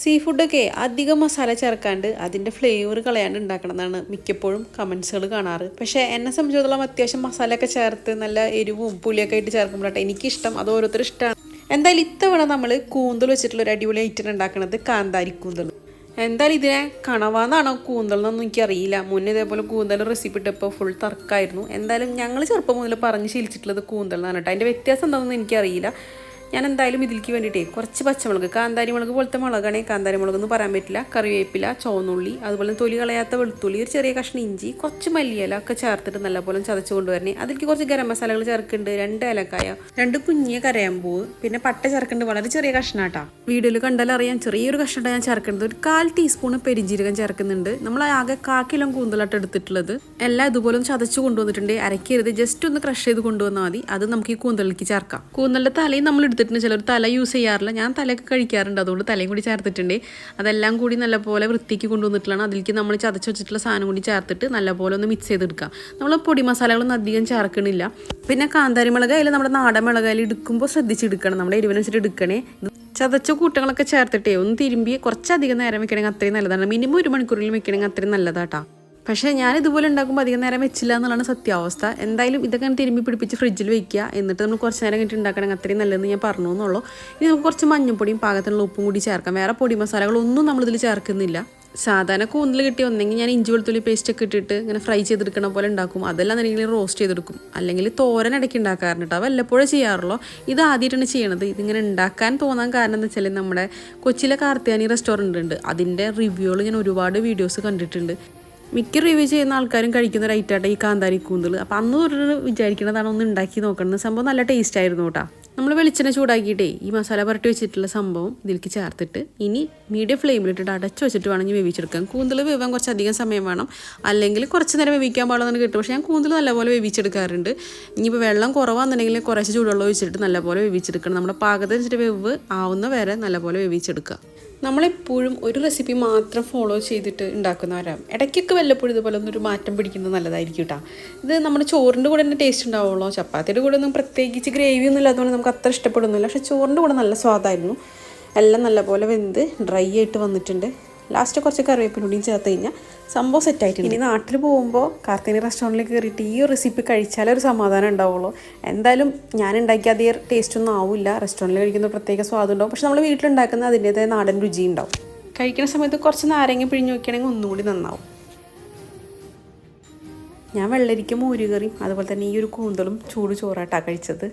See ഫുഡൊക്കെ അധികം മസാല ചേർക്കാണ്ട് അതിന്റെ ഫ്ലേവർ കളയാണ്ട് ഉണ്ടാക്കണമെന്നാണ് മിക്കപ്പോഴും കമൻസുകൾ കാണാറ്. പക്ഷേ എന്നെ സംബന്ധിച്ചിടത്തോളം അത്യാവശ്യം മസാലയൊക്കെ ചേർത്ത് നല്ല എരിവും പുളിയൊക്കെ ആയിട്ട് ചേർക്കുമ്പോഴാട്ടെ എനിക്കിഷ്ടം. അത് ഓരോരുത്തർ ഇഷ്ടമാണ് എന്തായാലും ഇത്തവണ നമ്മൾ കൂന്തൽ വെച്ചിട്ടുള്ള ഒരു അടിപൊളി ഐറ്റം ഉണ്ടാക്കുന്നത് കാന്താരി കൂന്തൽ. എന്തായാലും ഇതിനെ കണവാന്നാണോ കൂന്തൽ എന്നൊന്നും എനിക്കറിയില്ല. മുന്നേ ഇതേപോലെ കൂന്തൽ റെസിപ്പി ഇട്ടപ്പോൾ ഫുൾ തർക്കമായിരുന്നു. എന്തായാലും ഞങ്ങൾ ചെറുപ്പം മുതൽ പറഞ്ഞ് ശീലിച്ചിട്ടുള്ളത് കൂന്തൽ എന്നാണ് കേട്ടോ. അതിന്റെ വ്യത്യാസം എന്താണെന്ന് എനിക്കറിയില്ല. ഞാൻ എന്തായാലും ഇതിലേക്ക് വേണ്ടിയിട്ടേ കുറച്ച് പച്ചമുളക് കാന്താരി മുളക് പോലത്തെ മുളകാണേ കാന്താരി മുളക് എന്ന് പറയാൻ പറ്റില്ല. കറിവേപ്പില ചുവന്നുള്ളി അതുപോലെ തൊലി കളയാത്ത വെളുത്തുള്ളി ഒരു ചെറിയ കഷ്ണം ഇഞ്ചി കുറച്ച് മല്ലിയില ഒക്കെ ചേർത്തിട്ട് നല്ലപോലെ ചതച്ച് കൊണ്ടുവരണേ. അതിലേക്ക് കുറച്ച് ഗരം മസാലകൾ ചേർക്കുന്നുണ്ട് രണ്ട് ഏലക്കായ രണ്ട് കുഞ്ഞിയ കരയാമ്പൂ പിന്നെ പട്ട ചേർക്കുന്നുണ്ട്. വളരെ ചെറിയ കഷ്ണാട്ടാ. വീഡിയോയിൽ കണ്ടാൽ അറിയാം ചെറിയൊരു കഷ്ണട്ട ഞാൻ ചേർക്കുന്നത്. ഒരു കാൽ ടീസ്പൂൺ പെരിഞ്ചീരകം ചേർക്കുന്നുണ്ട്. നമ്മൾ ആകെ കാക്കിലും കിലോ കൂന്തലാട്ട് എടുത്തിട്ടുള്ളത്. എല്ലാം ഇതുപോലെ ഒന്ന് ചതച്ച് കൊണ്ടുവന്നിട്ടുണ്ട്. അരക്കരുത് ജസ്റ്റ് ഒന്ന് ക്രഷ് ചെയ്ത് കൊണ്ടുവന്നാൽ മതി. അത് നമുക്ക് ഈ കൂന്തലിലേക്ക് ചേർക്കാം. കൂന്തലിന്റെ തലയും നമ്മൾ ചിലർ തല യൂസ് ചെയ്യാറില്ല. ഞാൻ തലയൊക്കെ കഴിക്കാറുണ്ട്. അതുകൊണ്ട് തലയും കൂടി ചേർത്തിട്ടുണ്ട്. അതെല്ലാം കൂടി നല്ലപോലെ വൃത്തിക്ക് കൊണ്ടുവന്നിട്ടുള്ളതാണ്. അതിലേക്ക് നമ്മൾ ചതച്ച് വെച്ചിട്ടുള്ള സാധനം കൂടി ചേർത്തിട്ട് നല്ലപോലെ ഒന്ന് മിക്സ് ചെയ്തെടുക്കാം നമ്മൾ പൊടി മസാലകളൊന്നും അധികം ചേർക്കണില്ല. പിന്നെ കാന്താരി മുളക് അതിൽ നമ്മുടെ നാടൻ മുളക് അതിൽ എടുക്കുമ്പോൾ ശ്രദ്ധിച്ചെടുക്കണം. നമ്മുടെ എരിവിനനുസരിച്ച് എടുക്കണേ. ചതച്ച കൂട്ടങ്ങളൊക്കെ ചേർത്തിട്ടേ ഒന്ന് തിരുമ്പി കുറച്ചധികം നേരം വെക്കണമെങ്കിൽ അത്രയും നല്ലതാണ്. മിനിമം ഒരു മണിക്കൂറിൽ വെക്കണമെങ്കിൽ അത്രയും നല്ലതാട്ടാ. പക്ഷേ ഞാൻ ഇതുപോലെ ഉണ്ടാക്കുമ്പോൾ അധികം നേരം വെച്ചില്ല എന്നുള്ളതാണ് സത്യാവസ്ഥ. എന്തായാലും ഇതൊക്കെ തിരുമ്പി പിടിപ്പിച്ച് ഫ്രിഡ്ജിൽ വെക്കുക. എന്നിട്ട് നമ്മൾ കുറച്ച് നേരം കഴിഞ്ഞിട്ട് ഉണ്ടാക്കണമെങ്കിൽ അത്രയും നല്ലതെന്ന് ഞാൻ പറഞ്ഞു എന്നുള്ളൂ. ഇനി നമുക്ക് കുറച്ച് മഞ്ഞൾപ്പൊടിയും പാകത്തിനുള്ള ഉപ്പും കൂടി ചേർക്കാം. വേറെ പൊടി മസാലകളൊന്നും നമ്മളിതിൽ ചേർക്കുന്നില്ല. സാധാരണ കൂന്തൽ കിട്ടി ഒന്നെങ്കിൽ ഞാൻ ഇഞ്ചി വെളുത്തുള്ളി പേസ്റ്റ് ഒക്കെ ഇട്ടിട്ട് ഇങ്ങനെ ഫ്രൈ ചെയ്തെടുക്കണ പോലെ ഉണ്ടാക്കും. അതെല്ലാം എന്തെങ്കിലും റോസ്റ്റ് ചെയ്തെടുക്കും. അല്ലെങ്കിൽ തോരൻ ഇടയ്ക്ക് ഉണ്ടാക്കാറുണ്ട് കേട്ടോ. വല്ലപ്പോഴും ചെയ്യാറുള്ളൂ. ഇത് ആദ്യമായിട്ടാണ് ചെയ്യണത്. ഇതിങ്ങനെ ഉണ്ടാക്കാൻ തോന്നാൻ കാരണം എന്ന് വെച്ചാൽ നമ്മുടെ കൊച്ചിയിലെ കാർത്തിയാനി റെസ്റ്റോറന്റ് ഉണ്ട്. അതിന്റെ റിവ്യൂകൾ ഞാൻ ഒരുപാട് വീഡിയോസ് കണ്ടിട്ടുണ്ട്. മിക്ക റിവ്യൂ ചെയ്യുന്ന ആൾക്കാരും കഴിക്കുന്ന ഒരു ഐറ്റാട്ടെ ഈ കാന്താരി കൂന്തൽ അപ്പോൾ അന്ന് ഒരു വിചാരിക്കണതാണ് ഒന്ന് ഉണ്ടാക്കി നോക്കണം സംഭവം നല്ല ടേസ്റ്റ് ആയിരുന്നു കേട്ടോ നമ്മൾ വെളിച്ചെണ്ണ ചൂടാക്കിയിട്ടേ ഈ മസാല പുരട്ടി വെച്ചിട്ടുള്ള സംഭവം ഇതിലേക്ക് ചേർത്തിട്ട് ഇനി മീഡിയം ഫ്ലെയിമിലിട്ടിട്ട് അടച്ച് വെച്ചിട്ട് വേണമെങ്കിൽ വേവിച്ചെടുക്കാം കൂന്തൽ വേവാൻ കുറച്ച് അധികം സമയം വേണം. അല്ലെങ്കിൽ കുറച്ച് നേരം വേവിക്കാൻ പാടുന്നു കിട്ടും പക്ഷേ ഞാൻ കൂന്തൽ നല്ലപോലെ വേവിച്ചെടുക്കാറുണ്ട്. ഇനിയിപ്പോൾ വെള്ളം കുറവാണെന്നുണ്ടെങ്കിൽ കുറച്ച് ചൂടുവെള്ളം ഒഴിച്ചിട്ട് നല്ലപോലെ വേവിച്ചെടുക്കണം. നമ്മുടെ പാകത്തിന് വെച്ചിട്ട് വേവ് ആവുന്ന വരെ നല്ലപോലെ വേവിച്ചെടുക്കുക. നമ്മളെപ്പോഴും ഒരു റെസിപ്പി മാത്രം ഫോളോ ചെയ്തിട്ട് ഉണ്ടാക്കുന്നവരാണ് ഇടയ്ക്കൊക്കെ വല്ലപ്പോഴും ഇതുപോലെ ഒന്നൊരു മാറ്റം പിടിക്കുന്നത് നല്ലതായിരിക്കും കേട്ടോ ഇത് നമ്മുടെ ചോറിന്റെ കൂടെ തന്നെ ടേസ്റ്റ് ഉണ്ടാവുള്ളൂ. ചപ്പാത്തിയുടെ കൂടെ ഒന്നും പ്രത്യേകിച്ച് ഗ്രേവി ഒന്നും ഇല്ലാത്തതുകൊണ്ട് നമുക്ക് അത്ര ഇഷ്ടപ്പെടുന്നില്ല. പക്ഷേ ചോറിന്റെ കൂടെ നല്ല സ്വാദായിരുന്നു. എല്ലാം നല്ലപോലെ വെന്ത് ഡ്രൈ ആയിട്ട് വന്നിട്ടുണ്ട്. ലാസ്റ്റ് കുറച്ച് കറിവേപ്പിലൂടെയും ചേർത്ത് കഴിഞ്ഞാൽ സംഭവം സെറ്റായിട്ടുണ്ട് ഇനി നാട്ടിൽ പോകുമ്പോൾ കാർത്തിനി റെസ്റ്റോറന്റിൽ കയറിയിട്ട് ഈ റെസിപ്പി കഴിച്ചാലേ ഒരു സമാധാനം ഉണ്ടാവുള്ളൂ. എന്തായാലും ഞാൻ ഉണ്ടാക്കിയ അതേ ടേസ്റ്റ് ഒന്നും ആവില്ല. റെസ്റ്റോറന്റിൽ കഴിക്കുന്ന പ്രത്യേക സ്വാദം ഉണ്ടാവും. പക്ഷെ നമ്മൾ വീട്ടിലുണ്ടാക്കുന്ന അതിന്റേതായ നാടൻ രുചി ഉണ്ടാവും. കഴിക്കുന്ന സമയത്ത് കുറച്ച് നാരങ്ങ പിഴിഞ്ഞ് നോക്കുകയാണെങ്കിൽ ഒന്നുകൂടി നന്നാവും. ഞാൻ വെള്ളരിക്ക മോരുകറിയും അതുപോലെ തന്നെ ഈ ഒരു കൂന്തലും ചൂട് ചോറാട്ടാണ് കഴിച്ചത്.